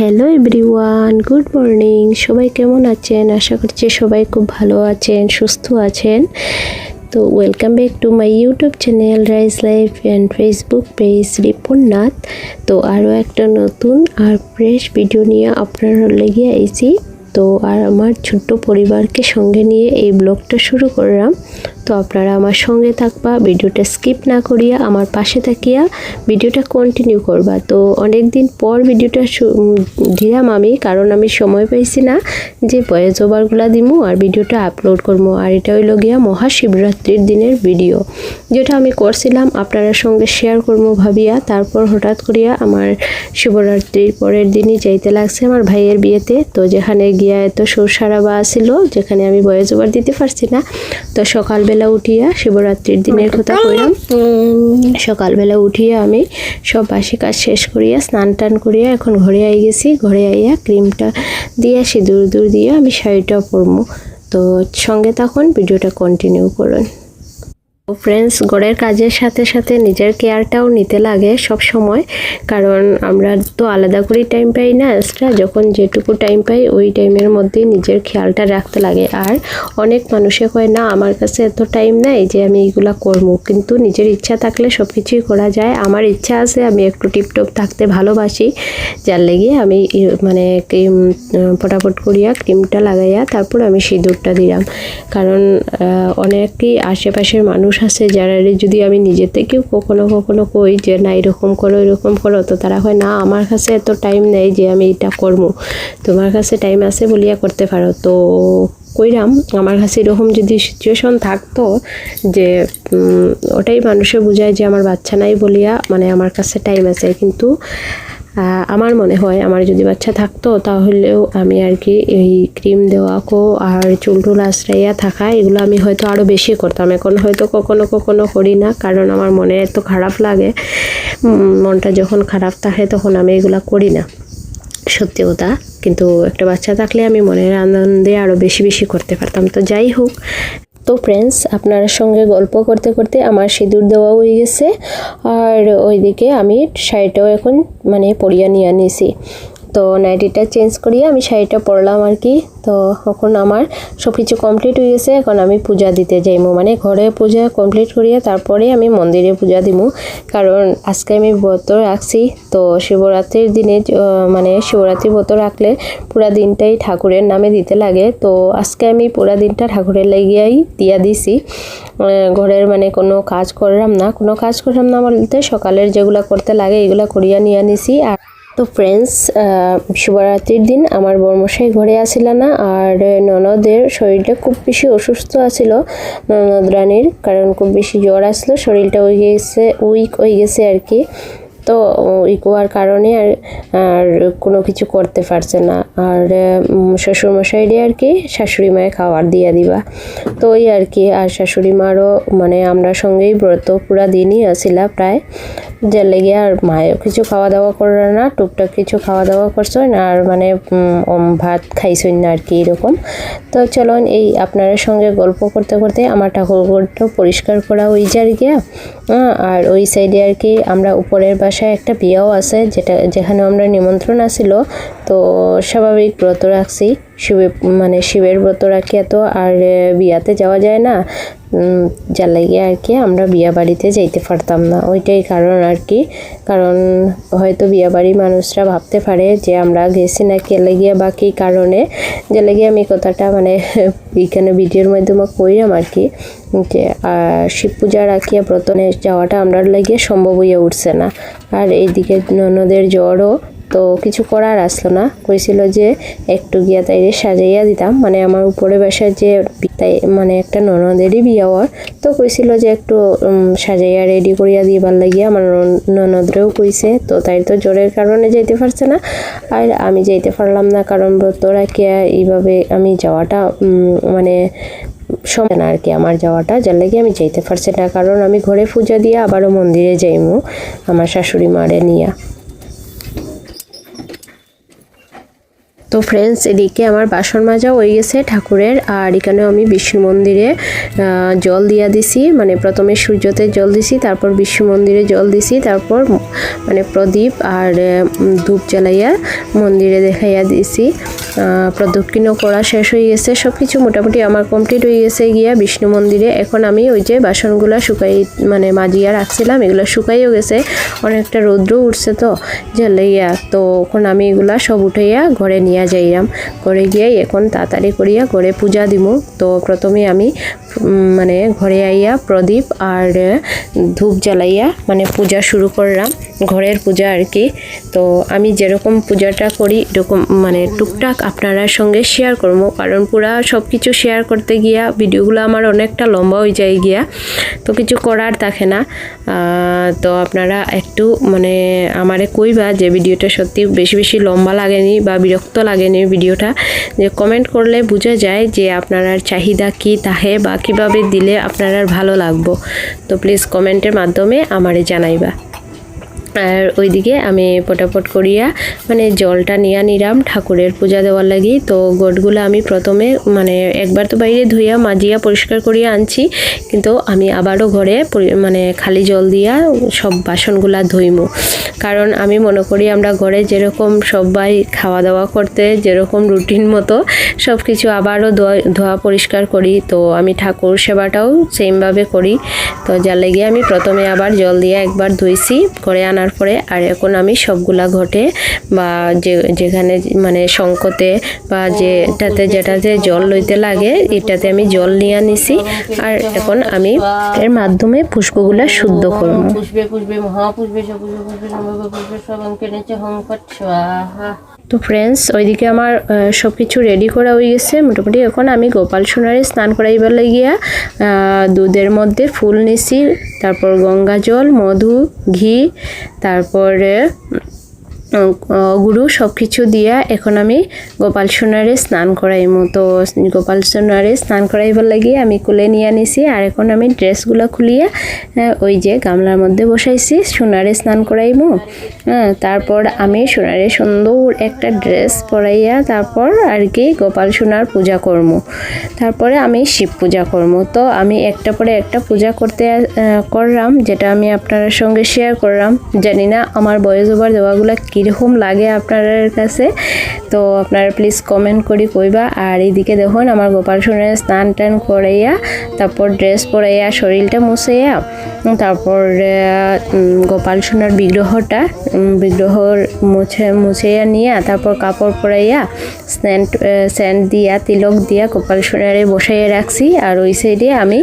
Hello everyone good morning সবাই কেমন আছেন? আশা করছি সবাই খুব ভালো আছেন, সুস্থ আছেন। তো welcome back to my YouTube channel rice life and Facebook page Ripon Nath তো আরও একটা নতুন আর ফ্রেশ ভিডিও নিয়ে আপনার লেগে আইছি। তো আর আমার ছোট্ট পরিবারকে সঙ্গে নিয়ে এই ব্লগটা শুরু করলাম। তো আপনারা আমার সঙ্গে থাকবা, ভিডিওটা স্কিপ না করিয়া আমার পাশে থাকিয়া ভিডিওটা কন্টিনিউ করবা। তো অনেক দিন পর ভিডিওটা দিলাম আমি, কারণ আমি সময় পাইছি না যে ভয়েস ওভারগুলা দিমু আর ভিডিওটা আপলোড করব আর এটা হইল গিয়া মহাশিবরাত্রির দিনের ভিডিও যেটা আমি করছিলাম, আপনারা সঙ্গে শেয়ার করব ভাবিয়া। তারপর হঠাৎ করিয়া আমার শিবরাত্রির পরের দিনই যাইতে লাগছে আমার ভাইয়ের বিয়েতে। তো যেখানে গিয়া এত সুরসারাবা ছিল, যেখানে আমি বয়স ওভার দিতে পারছি না। তো সকালবেলা উঠিয়া শিবরাত্রির দিনের কথা কইলাম। সকালবেলা উঠিয়া আমি সব বাসি কাজ শেষ করিয়া স্নান টান করিয়া এখন ঘরে আই গেছি। ঘরে আইয়া ক্রিমটা দিয়া সিঁদুর দূর দিয়ে আমি শাড়িটা পরবো তো সঙ্গে তখন ভিডিওটা কন্টিনিউ করুন। ফ্রেন্ডস ঘরের কাজের সাথে সাথে নিজের কেয়ারটাও নিতে লাগে সব সময়। কারণ আমরা তো আলাদা করে টাইম পাই না এক্সট্রা যখন যেটুকু টাইম পাই, ওই টাইমের মধ্যেই নিজের খেয়ালটা রাখতে লাগে। আর অনেক মানুষে কয়, না, আমার কাছে এত টাইম নাই যে আমি এইগুলা করব। কিন্তু নিজের ইচ্ছা থাকলে সব কিছুই করা যায়। আমার ইচ্ছা আছে আমি একটু টিপটপ থাকতে ভালোবাসি। যার লেগে আমি মানে ক্রিম ফটাফট করিয়া ক্রিমটা লাগাইয়া তারপর আমি সিঁদুরটা দিলাম। কারণ অনেকই আশেপাশের মানুষ আছে যারা যদি আমি নিজে থেকেও কখনো কখনো কই যে, না, এরকম করো এরকম করো, তো তারা হয় না, আমার কাছে এত টাইম নেই যে আমি এটা করব। তোমার কাছে টাইম আছে বলিয়া করতে পারো। তো কইরাম, আমার কাছে এরকম যদি সিচুয়েশন থাকতো যে ওটাই মানুষে বোঝায় যে, আমার বাচ্চা নাই বলিয়া মানে আমার কাছে টাইম আছে। কিন্তু আমার মনে হয় আমার যদি বাচ্চা থাকতো, তাহলেও আমি আর কি এই ক্রিম দেওয়া, কো আর চুল টুল আশ্রাইয়া থাকা, এগুলো আমি হয়তো আরও বেশি করতাম। এখন হয়তো কখনো কখনো করি না, কারণ আমার মনে এত খারাপ লাগে। মনটা যখন খারাপ থাকে, তখন আমি এগুলা করি না। সত্যি কথা। কিন্তু একটা বাচ্চা থাকলে আমি মনের আনন্দে আরও বেশি বেশি করতে পারতাম। তো যাই হোক তো ফ্রেন্ডস আপনার সঙ্গে গল্প করতে করতে আমার সিঁদুর দেওয়া হয়ে গেছে। আর ওইদিকে আমি শাড়িটাও এখন মানে পরিয়া নিয়ে নিয়েছি তো নাইটিটা চেঞ্জ করিয়ে আমি শাড়িটা পরলাম আর কি। তো এখন আমার সব কিছু কমপ্লিট হয়ে গেছে। এখন আমি পূজা দিতে যাইমু। মানে ঘরে পূজা কমপ্লিট করিয়ে তারপরে আমি মন্দিরে পূজা দিমু। কারণ আজকে আমি ব্রত রাখছি। তো শিবরাত্রির দিনে মানে শিবরাত্রি ব্রত রাখলে পুরা দিনটাই ঠাকুরের নামে দিতে লাগে। তো আজকে আমি পুরা দিনটা ঠাকুরের লাগিয়াই দিয়া দিছি। ঘরের মানে কোনো কাজ করলাম না। কোনো কাজ করলাম না বলতে সকালের যেগুলো করতে লাগে এগুলো করিয়া নিয়ে নিছি। আর তো ফ্রেন্ডস শিবরাত্রির দিন। আমার বর্মশাই ঘরে আসিল না, আর ননদের শরীরটা খুব বেশি অসুস্থ আছিল, ননদ রানীর, কারণ খুব বেশি জ্বর আসলো, শরীরটা হয়ে গেছে উইক হয়ে গেছে আর কি। তো উইক হওয়ার কারণে আর আর কোনো কিছু করতে পারছে না। আর শ্বশুরমশাইরে আর কি, শাশুড়ি মায়ের খাবার দিয়ে দিবা। তো ওই আর কি, আর শাশুড়ি মারও মানে আমরা সঙ্গেই ব্রত পুরা দিনই আসিলা প্রায়। যার লেগে আর মায়েও কিছু খাওয়া দাওয়া করে না, টুকটাক কিছু খাওয়া দাওয়া করছ না, আর মানে ভাত খাইছই না আর কি এরকম। তো চলুন এই আপনাদের সঙ্গে গল্প করতে করতে আমার ঠাকুরঘরটা পরিষ্কার করা ওই যার গিয়া আর ওই সাইডে আর কি আমরা উপরের বাসায় একটা বিয়েও আছে, যেটা, যেখানে আমরা নিমন্ত্রণ আসিল তো স্বাভাবিক ব্রত রাখছি, শিবের মানে শিবের ব্রত রাখিয়া তো আর বিয়াতে যাওয়া যায় না। লাগিয়ে আর কি আমরা বিয়া বাড়িতে যাইতে পারতাম না। ওইটাই কারণ আর কি। কারণ হয়তো বিয়া বাড়ি মানুষরা ভাবতে পারে যে আমরা গেছি না কে লাগিয়ে বা কী কারণে। যে লাগিয়ে আমি কথাটা মানে এখানে ভিডিওর মাধ্যমে কইলাম আর কি। যে শিব পূজা রাখিয়া ব্রতনে যাওয়াটা আমরা লাগিয়ে সম্ভব হইয়া উঠছে না। আর এইদিকে ননদের জ্বরও তো কিছু করার আসলো না। কইছিল যে একটু গিয়া তাইরে সাজাইয়া দিতাম। মানে আমার উপরে বাসার যে তাই মানে একটা ননদেরই বিয়া হওয়ার। তো কইছিল যে একটু সাজাইয়া রেডি করিয়া দিবার লাগিয়া আমার নন- ননদরেও কইছে। তো তাই তো জ্বরের কারণে যাইতে পারছে না। আর আমি যাইতে পারলাম না কারণ ব্রত রাখিয়া এইভাবে আমি যাওয়াটা মানে সময় না আর কি আমার যাওয়াটা। যার লাগে আমি যাইতে পারছি না। কারণ আমি ঘরে পূজা দিয়ে আবারও মন্দিরে যাইমু। আমার শাশুড়ি মারে নিয়া। তো ফ্রেন্ডস এদিকে আমার বাসন মাজা হয়ে গেছে ঠাকুরের, আর এখানেও আমি বিষ্ণু মন্দিরে জল দিয়া দিছি। মানে প্রথমে সূর্যতে জল দিছি, তারপর বিষ্ণু মন্দিরে জল দিছি, তারপর মানে প্রদীপ আর ধূপ জ্বালাইয়া মন্দিরে দেখাইয়া দিছি। প্রদক্ষিণও করা শেষ হয়ে গেছে। সব কিছু মোটামুটি আমার কমপ্লিট হয়ে গেছে গিয়া বিষ্ণু মন্দিরে। এখন আমি ওই যে বাসনগুলো শুকাই মানে মাজিয়া রাখছিলাম, এগুলো শুকাইও গেছে। অনেকটা রৌদ্র উঠছে তো জ্বালাইয়া তো এখন আমি এগুলা সব উঠাইয়া ঘরে নিয়ে যাইলাম ঘরে গিয়ে এখন তাড়াতাড়ি করিয়া ঘরে পূজা দিমু। তো প্রথমে আমি মানে ঘরে আইয়া প্রদীপ আর ধূপ জ্বালাইয়া মানে পূজা শুরু করলাম, ঘরের পূজা আর কি। তো আমি যেরকম পূজাটা করি, এরকম মানে টুকটাক আপনার সঙ্গে শেয়ার করব, কারণ পুরা সব কিছু শেয়ার করতে গিয়া ভিডিওগুলো আমার অনেকটা লম্বা হয়ে যায় গিয়া, তো কিছু করার থাকে না। তো আপনারা একটু মানে আমারে কইবা যে ভিডিওটা সত্যি বেশি বেশি লম্বা লাগেনি বা বিরক্ত লাগেনি ভিডিওটা। যে কমেন্ট করলে বোঝা যায় যে আপনার চাহিদা কি, তাহে বা কীভাবে দিলে আপনার আর ভালো লাগবো? তো প্লিজ কমেন্টের মাধ্যমে আমারে জানাইবা। আর ওইদিকে আমি পটাপট করিয়া মানে জলটা নিয়ে নিলাম ঠাকুরের পূজা দেওয়ার লাগি। তো গোটগুলো আমি প্রথমে মানে একবার তো বাইরে ধুইয়া মাজিয়া পরিষ্কার করিয়া আনছি, কিন্তু আমি আবারও ঘরে মানে খালি জল দিয়া সব বাসনগুলা ধুইমু। কারণ আমি মনে করি আমরা ঘরে যেরকম সবাই খাওয়া দাওয়া করতে, যেরকম রুটিন মতো সব কিছু আবারও ধোয়া ধোয়া পরিষ্কার করি। তো আমি ঠাকুর সেবাটাও সেমভাবে করি। তো যার লেগে আমি প্রথমে আবার জল দিয়ে একবার ধুইছি করে আনার পরে। আর এখন আমি সবগুলা ঘটে বা যে, যেখানে মানে শঙ্কতে বা যেটাতে যেটাতে জল লইতে লাগে, এটাতে আমি জল নিয়ে নিছি আর এখন আমি এর মাধ্যমে পুষ্পগুলা শুদ্ধ করব। পুষ্পে পুষ্পে সপুষ্পে পুষ্পে তো ফ্রেন্ডস ওইদিকে আমার সব কিছু রেডি করা হয়ে গেছে। মোটামুটি এখন আমি গোপাল সোনারে স্নান করাইবার লাগিয়া গিয়া দুধের মধ্যে ফুল নিছি। তারপর গঙ্গা জল, মধু, ঘি, তারপরে গুরু সব কিছু দিয়া এখন আমি গোপাল সোনারে স্নান করাইমু। তো গোপাল সোনারে স্নান করাইবার লাগি আমি কুলে নিয়ে নিছি আর এখন আমি ড্রেসগুলো খুলিয়া ওই যে গামলার মধ্যে বসাইছি, সোনারে স্নান করাইমু। হ্যাঁ তারপর আমি সোনারে সুন্দর একটা ড্রেস পরাইয়া তারপর আর কি গোপাল সোনার পূজা করব তারপরে আমি শিব পূজা করব তো আমি একটা পরে একটা পূজা করতে করলাম, যেটা আমি আপনার সঙ্গে শেয়ার করলাম। জানি না আমার বয়স ওভার দেওয়াগুলো কীরকম লাগে আপনাদের কাছে তো আপনারা প্লিজ কমেন্ট করি কইবা। আর এইদিকে দেখুন আমার গোপাল সোনার স্নান টান করাইয়া তারপর ড্রেস পরাইয়া শরীরটা মুছাইয়া তারপর গোপাল সোনার বিগ্রহটা উম, বিগ্রহর মুছে মুছাইয়া নিয়া তারপর কাপড় পরাইয়া স্যান্ড স্যান্ড দিয়া তিলক দিয়া গোপাল সোনারে বসাইয়া রাখছি। আর ওই সাইডে আমি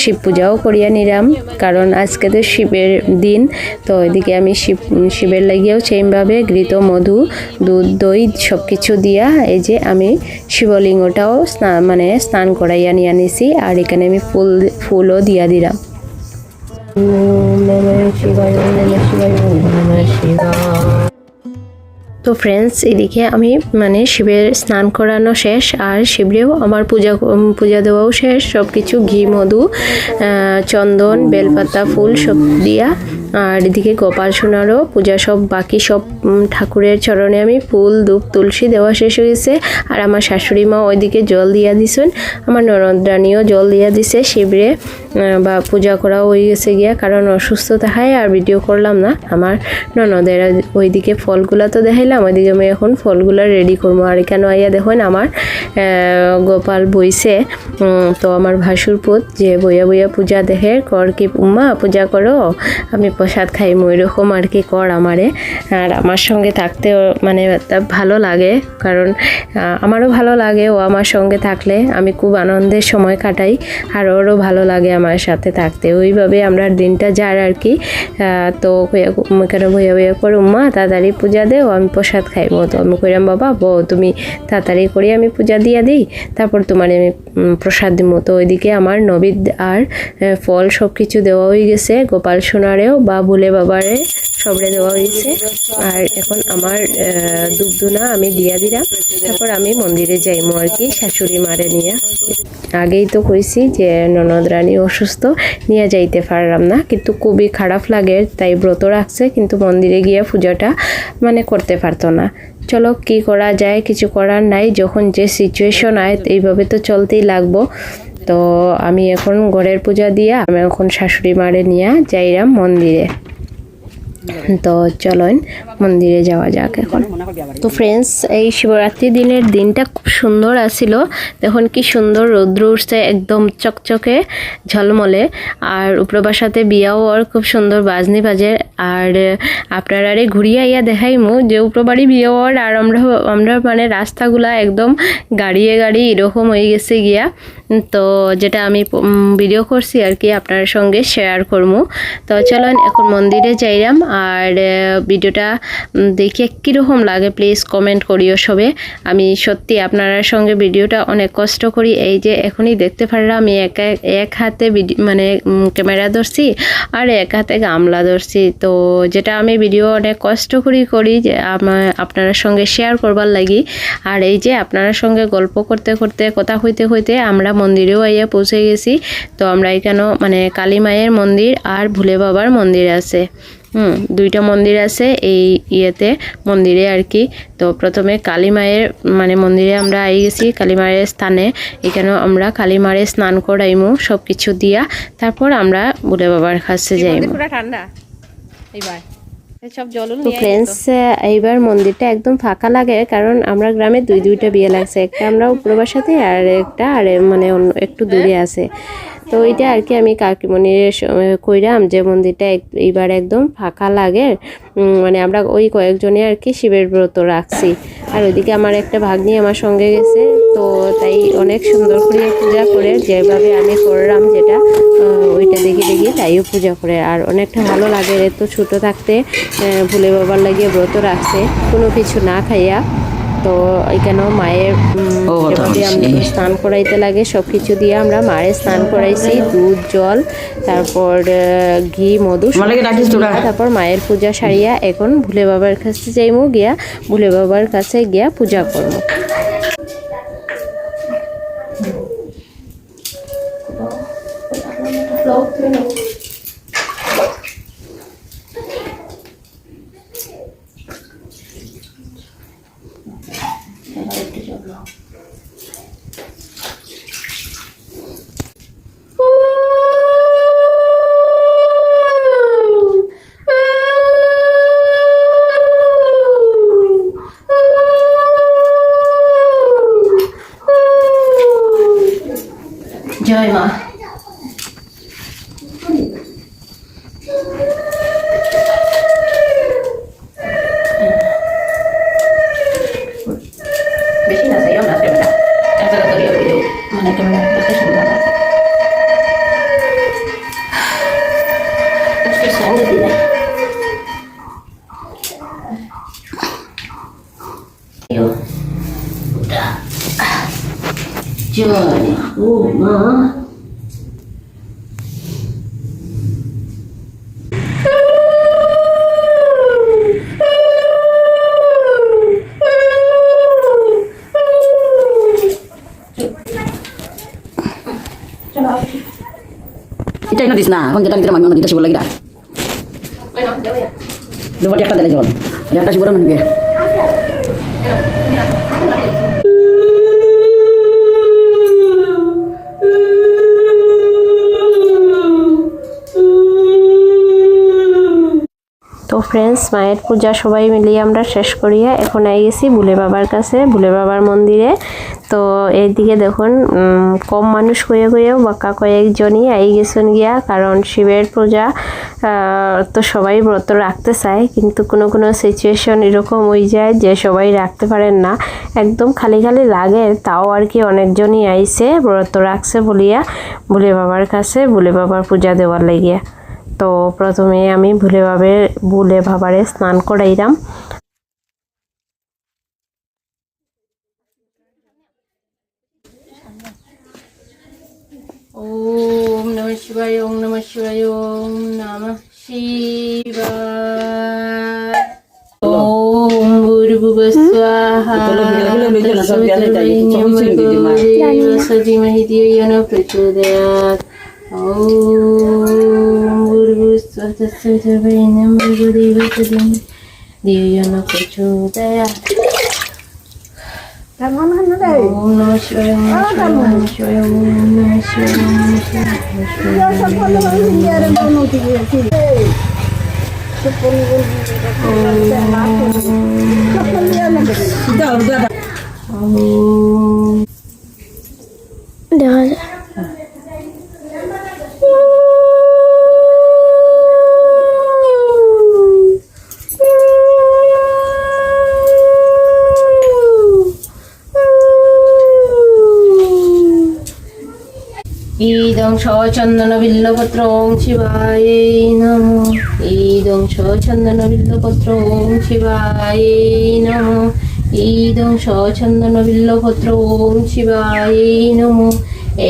শিব পূজাও করিয়া নিলাম। কারণ আজকে তো শিবের দিন তো ওইদিকে আমি শিব শিবের লাগিয়েও সেইভাবে ঘৃত, মধু, দুধ, দই সব কিছু দিয়া এই যে আমি শিবলিঙ্গটাও স্নান মানে স্নান করাইয়া নিয়ে আনিছি আর এখানে আমি ফুল, ফুলও দিয়া দিলাম। তো ফ্রেন্ডস এদিকে আমি মানে শিবের স্নান করানো শেষ আর শিবরেও আমার পূজা পূজা দেওয়াও শেষ সব কিছু ঘি, মধু চন্দন, বেলপাতা, ফুল সব দিয়া আর এদিকে গোপাল সোনারও পূজা সব, বাকি সব ঠাকুরের চরণে আমি ফুল, ধূপ, তুলসী দেওয়া শেষ হয়েছে। আর আমার শাশুড়ি মা ওইদিকে জল দিয়া দিছেন। আমার ননদরানিও জল দিয়া দিছে শিবিরে বা পূজা করা হয়ে গেছে গিয়া। কারণ অসুস্থ দেখায় আর ভিডিও করলাম না। আমার ননদের ওইদিকে ফলগুলা তো দেখাইলাম, ওইদিকে আমি এখন ফলগুলা রেডি করব। আর কেন আইয়া দেখুন আমার গোপাল বইছে তো আমার ভাসুর পুত যে বইয়া বইয়া পূজা দেখে, কর কি উম্মা, পূজা করো, আমি প্রসাদ খাই এরকম আর কি কর আমারে। আর আমার সঙ্গে থাকতে মানে ভালো লাগে, কারণ আমারও ভালো লাগে ও আমার সঙ্গে থাকলে। আমি খুব আনন্দের সময় কাটাই, আর ওরও ভালো লাগে আমার সাথে থাকতে। ওইভাবে আমরা দিনটা যার আর কি তো কেন ভইয়া ভইয়া করে, উম্মা, তাড়াতাড়ি পূজা দেও আমি প্রসাদ খাইবো। তো আমি কইলাম বাবা, বউ, তুমি তাড়াতাড়ি করে আমি পূজা দিয়া দিই, তারপর তোমার আমি প্রসাদ দিব তো ওইদিকে আমার নবীদ আর ফল সব কিছু দেওয়া হয়ে গেছে। গোপাল সোনারেও বা ভুলে বাবারে সবরে দেওয়া হয়েছে। আর এখন আমার দুধদুনা আমি দিয়া দিলাম। তারপর আমি মন্দিরে যাইমো আর কি, শাশুড়ি মারে নিয়ে। আগেই তো কইছি যে ননদ রানী অসুস্থ, নিয়ে যাইতে পারলাম না। কিন্তু খুবই খারাপ লাগে, তাই ব্রত রাখছে। কিন্তু মন্দিরে গিয়ে পূজাটা মানে করতে পারতো না। চলো, কি করা যায়, কিছু করার নাই। যখন যে সিচুয়েশন আয়, এইভাবে তো চলতেই লাগবো। তো আমি এখন ঘরের পূজা দিয়া আমি এখন শাশুড়ি মারে নিয়ে যাইরাম মন্দিরে। তো চলুন মন্দিরে যাওয়া যাক এখন। তো ফ্রেন্ডস এই শিবরাত্রি দিনের দিনটা খুব সুন্দর আসিল দেখুন কি সুন্দর রৌদ্র উঠছে একদম চকচকে, ঝলমলে। আর উপরবাসাতে বিয়াও আর খুব সুন্দর বাজনি বাজে। আর আপনারা ঘুরিয়ে আইয়া দেখাইমু যে উপরবাড়ি বিয়াও আর আমরা আমরা মানে রাস্তাগুলা একদম গাড়িয়ে গাড়ি এরকম হয়ে গেছে গিয়া। তো যেটা আমি ভিডিও করছি আর কি, আপনার সঙ্গে শেয়ার করব তো চলুন এখন মন্দিরে যাইলাম আর ভিডিওটা দেখে কীরকম লাগে? প্লিজ কমেন্ট করিও সবে। আমি সত্যি আপনার সঙ্গে ভিডিওটা অনেক কষ্ট করি। এই যে এখনই দেখতে পারলাম, আমি এক, এক- হাতে মানে ক্যামেরা ধরছি আর এক হাতে গামলা ধরছি। তো যেটা আমি ভিডিও অনেক কষ্ট করি করি যে আপনার সঙ্গে শেয়ার করবার লাগি। আর এই যে আপনার সঙ্গে গল্প করতে করতে, কথা হইতে হইতে আমরা মন্দিরেও আইয়া পৌঁছে গেছি। তো আমরা এখানেও মানে কালী মায়ের মন্দির আর ভুলে বাবার মন্দির আছে। হুম দুইটা মন্দির আছে এই ইয়েতে মন্দিরে আর কি। তো প্রথমে কালী মায়ের মানে মন্দিরে আমরা আই গেছি কালী মায়ের স্থানে। এখানেও আমরা কালী মায়ের স্নান করাইমু সব কিছু দিয়া। তারপর আমরা ভুলে বাবার কাছে যাইমু। পুরো ঠান্ডা? এইবার। তো ফ্রেন্ডস এইবার মন্দিরটা একদম ফাঁকা লাগে কারণ আমরা গ্রামে দুই দুইটা বিয়ে লাগছে। একটা আমরা উপরবার সাথে আর একটা আর মানে অন্য একটু দূরে আছে। তো এটা আর কি আমি কাকিমণির কইরাম যে মন্দিরটা এইবার একদম ফাঁকা লাগে। মানে আমরা ওই কয়েকজনে আর কি শিবের ব্রত রাখছি। আর ওইদিকে আমার একটা ভাগ্নি আমার সঙ্গে গেছে। তো তাই অনেক সুন্দর করে পূজা করে, যেভাবে আমি করলাম যেটা ওইটা দেখে দেখি তাইও পূজা করে। আর অনেকটা ভালো লাগে এত ছোট থাকতে ভুলে বাবার লাগিয়ে ব্রত রাখছে কোনো কিছু না খাইয়া তো এখানেও মায়ের। স্নান করাইতে লাগে সব কিছু দিয়ে আমরা মায়ের স্নান করাইছি দুধ জল তারপর ঘি মধু তারপর মায়ের পূজা সারিয়া এখন ভুলে বাবার কাছে যাইমু গিয়া ভুলে বাবার কাছে গিয়া পূজা করব জয় মা বেশি এনে দিস না এখন যেটা নিতে মামি দিতে শিবর লাগি দুবার একটা দিলে একটা শিবর তো ফ্রেন্ডস মায়ের পূজা সবাই মিলিয়ে আমরা শেষ করিয়া এখন আই গেছি ভুলে বাবার কাছে বুলে বাবার মন্দিরে তো এইদিকে দেখুন কম মানুষ কয়ে কয়েও বাক্কা কয়েকজনই আই গেছেন গিয়া, কারণ শিবের পূজা তো সবাই ব্রত রাখতে চায়, কিন্তু কোনো কোনো সিচুয়েশন এরকম হয়ে যায় যে সবাই রাখতে পারেন না। একদম খালি খালি লাগে, তাও আর কি অনেকজনই আইছে, ব্রত রাখছে বলিয়া, ভুলে বাবার কাছে ভুলে বাবার পূজা দেওয়ার লাগিয়া। তো প্রথমে আমি ভুলে ভাবে ভুলে ভাবারে স্নান করাইলাম। ওম নমঃ শিবায় ওম নমঃ শিবায় ওম নমঃ শিবায় ওম ভূর্ভুবস্বাহা সজিমহি ধিয়ন প্রচোদয়াৎ ওম ভূর্ভুবস্বাহা তস্য ভর্গদেবতদিন ধিয়ন প্রচোদয়াৎ ওম নমঃ শিবায় ওম ইদং চন্দন বিল্লপত্র ওম শিবায় নম। ইদং চন্দন বিল্লপত্র ওম শিবায় নম। ইদং চন্দন বিল্লপত্র ওম শিবায় নম।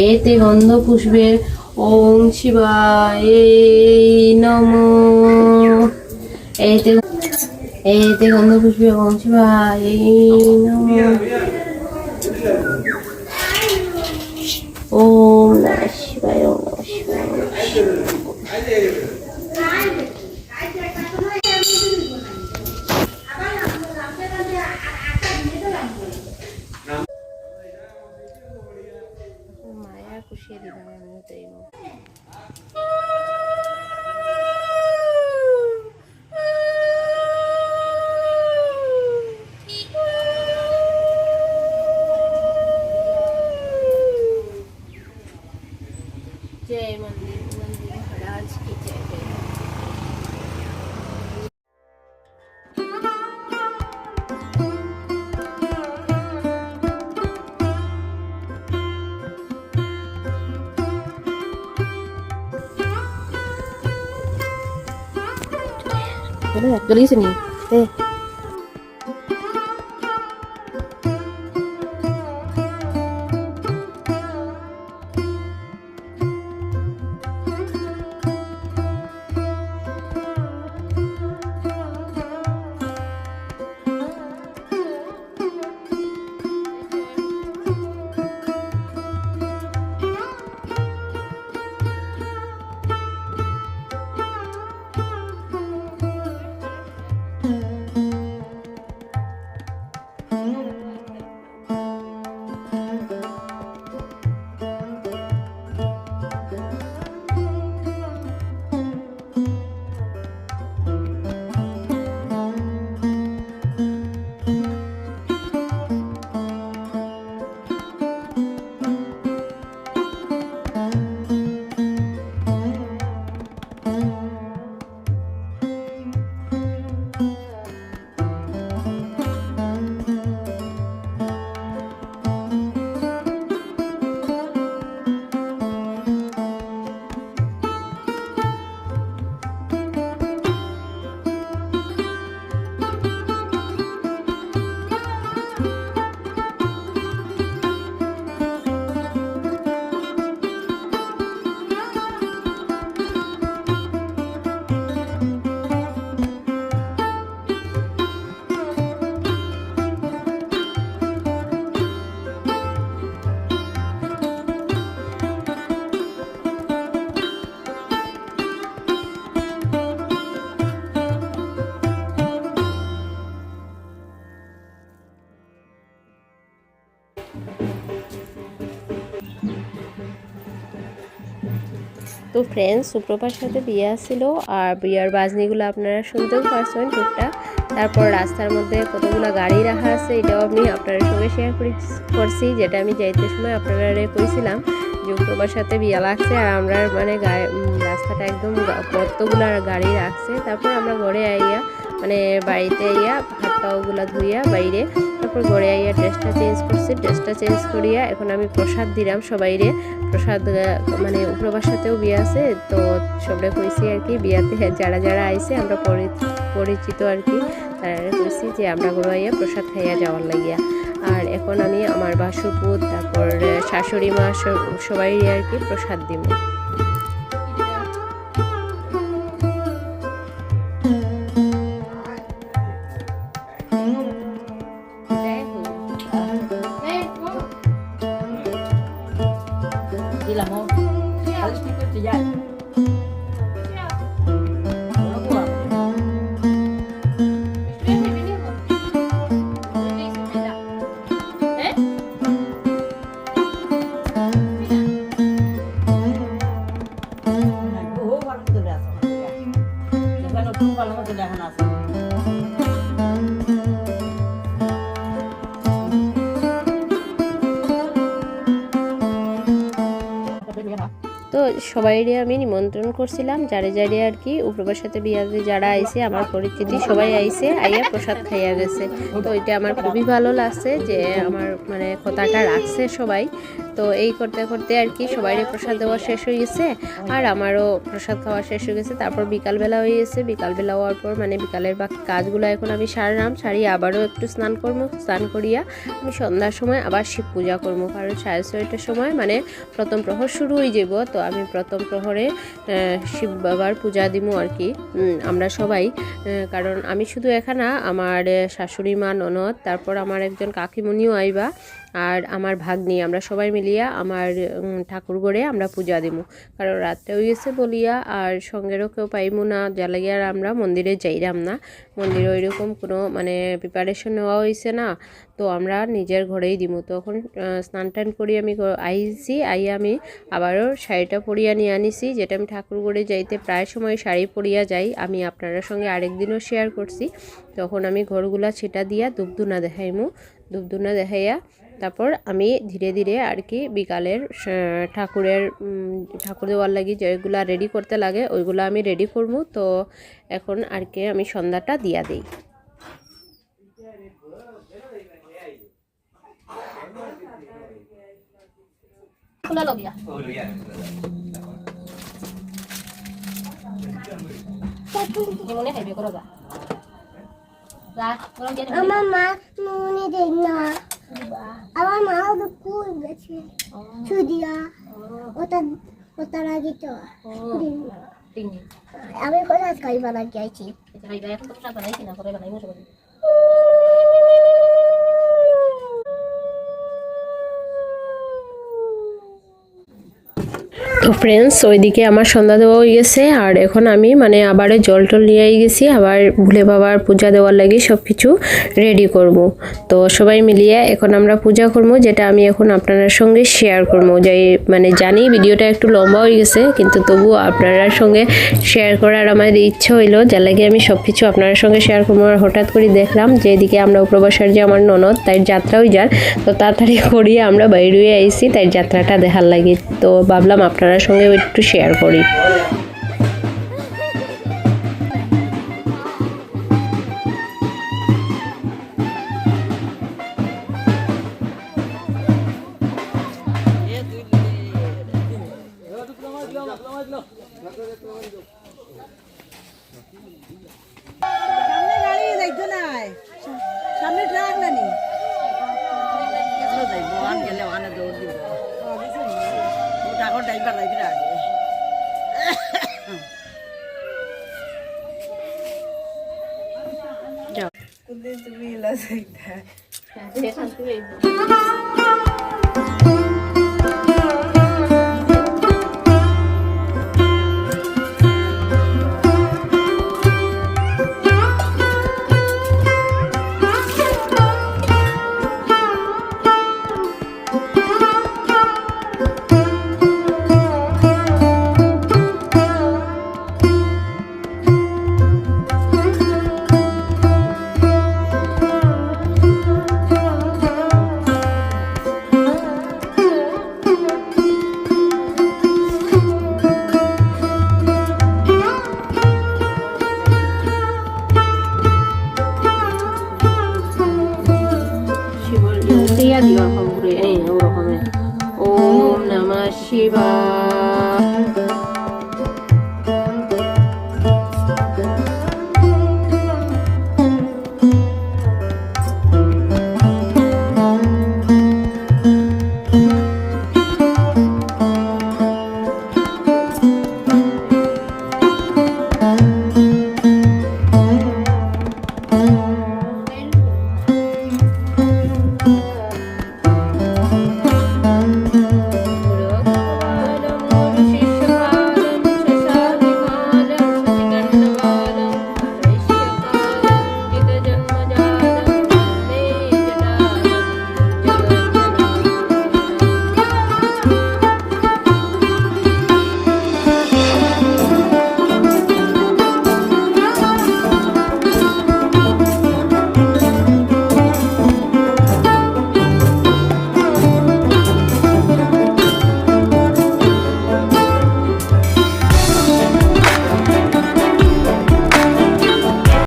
এতে গন্ধ পুষ্পে ওম শিবায় নম। এতে এতে গন্ধ পুষ্পে ওম শিবায় নম। ওম নমঃ শিবায় ওম নমঃ 这里是你。哎。Mm-hmm. তো ফ্রেন্ডস সুপ্রভার সাথে বিয়ে ছিল আর বিয়ার বাজনিগুলো আপনারা শুনতেও পারছেন টুকটাক। তারপর রাস্তার মধ্যে কতগুলো গাড়ি রাখা আছে, এটাও আমি আপনাদের সঙ্গে শেয়ার করছি, যেটা আমি যাইতে সময় আপনারা কইছিলাম যে সুপ্রভার সাথে বিয়া লাগছে আর আমরা মানে রাস্তাটা একদম কতগুলা গাড়ি রাখছে। তারপর আমরা ঘরে আইয়া মানে বাড়িতে আইয়া হাত পাওগুলা ধুইয়া বাইরে, তারপর ঘরে আইয়া ড্রেসটা চেঞ্জ করছি। ড্রেসটা চেঞ্জ করিয়া এখন আমি প্রসাদ দিলাম সবাইরে। প্রসাদ মানে উপরবার সাথেও বিয়ে আছে, তো সবটা কইছি আর কি, বিয়াতে যারা যারা আইছে, আমরা পরি- পরিচিত আর কি, তারা কইছি যে আমরা ঘরে আইয়া প্রসাদ খাইয়া যাওয়ার লাগিয়া। আর এখন আমি আমার বাসুপুর তারপর শাশুড়ি মা, সব- সবাই আর কি প্রসাদ দিব সবাইরে আমি নিমন্ত্রণ করছিলাম। যারে যারে আর কি উপরবার সাথে বিয়াতে যারা আইছে, আমার পরিচিতি সবাই আইছে, আইয়া প্রসাদ খাইয়া গেছে। তো এটা আমার খুবই ভালো লাগছে যে আমার মানে কথাটা রাখছে সবাই। তো এই করতে করতে আর কি সবাইরে প্রসাদ দেওয়া শেষ হয়ে গেছে, আর আমারও প্রসাদ খাওয়া শেষ হয়ে গেছে। তারপর বিকালবেলা হয়ে গেছে। বিকালবেলা হওয়ার পর মানে বিকালের বাকি কাজগুলো এখন আমি সারলাম, সারিয়ে আবারও একটু স্নান করব। স্নান করিয়া আমি সন্ধ্যার সময় আবার শিব পূজা করব, কারণ সাড়ে ছয়টার সময় মানে প্রথম প্রহর শুরু হয়ে যাব। তো আমি প্রথম প্রহরে শিব বাবার পূজা দিমু আর কি আমরা সবাই কারণ আমি শুধু এখানে আমার শাশুড়ি মা, ননদ, তারপর আমার একজন কাকিমণিও আইবা। আর আমার ভাগ্নি, আমরা সবাই মিলিয়া আমার ঠাকুর ঘরে আমরা পূজা দিমু। কারণ রাত্রে হয়ে গেছে বলিয়া আর সঙ্গেরও কেউ পাইমু না, জ্বালাইয়া আর আমরা মন্দিরে যাইলাম না। মন্দিরে ওইরকম কোনো মানে প্রিপারেশন নেওয়া হয়েছে না। তো আমরা নিজের ঘরেই দিব তখন স্নান টান করি আমি আইছি, আইয়া আমি আবারও শাড়িটা পরিয়া নিয়ে আনিছি, যেটা আমি ঠাকুর ঘরে যাইতে প্রায় সময় শাড়ি পরিয়া যাই। আমি আপনাদের সঙ্গে আরেকদিনও শেয়ার করছি। তখন আমি ঘরগুলা ছিটা দিয়া ধূপধুনা দেখাইমু। ধূপধুনা দেখাইয়া তারপর আমি ধীরে ধীরে আর কি বিকালের ঠাকুরের ঠাকুর দেওয়ার লাগি যেগুলা রেডি করতে লাগে ওইগুলো আমি রেডি করব। তো এখন আর কি আমি সন্ধ্যাটা দিয়া দিই। আমার মা মনে না। আমার মাও তো কুল গেছে। ছুদিয়া ওটা ওটা আগে তো। দিন না। আমি কোথায় খাইবার আগে আইছি? তো ফ্রেন্ডস ওইদিকে আমার সন্ধ্যা দেওয়া হয়ে গেছে। আর এখন আমি মানে আবার জল টল নিয়ে গেছি, আবার ভুলে বাবার পূজা দেওয়ার লাগে সব কিছু রেডি করব। তো সবাই মিলিয়ে এখন আমরা পূজা করব, যেটা আমি এখন আপনার সঙ্গে শেয়ার করব। যে মানে জানি ভিডিওটা একটু লম্বা হয়ে গেছে, কিন্তু তবুও আপনার সঙ্গে শেয়ার করার আমার ইচ্ছে হইল। যার লাগে আমি সব কিছু আপনার সঙ্গে শেয়ার করব। আর হঠাৎ করে দেখলাম যে এদিকে আমরা উপবাসার যে আমার ননদ তাই যাত্রাও যান তো তাড়াতাড়ি করিয়ে আমরা বাইরে আইছি তাই যাত্রাটা দেখার লাগে। তো ভাবলাম আপনারা সঙ্গেও একটু শেয়ার করি। সামনে তুমি ইলা যাইতা দিয়া দিও ওরকমের ওম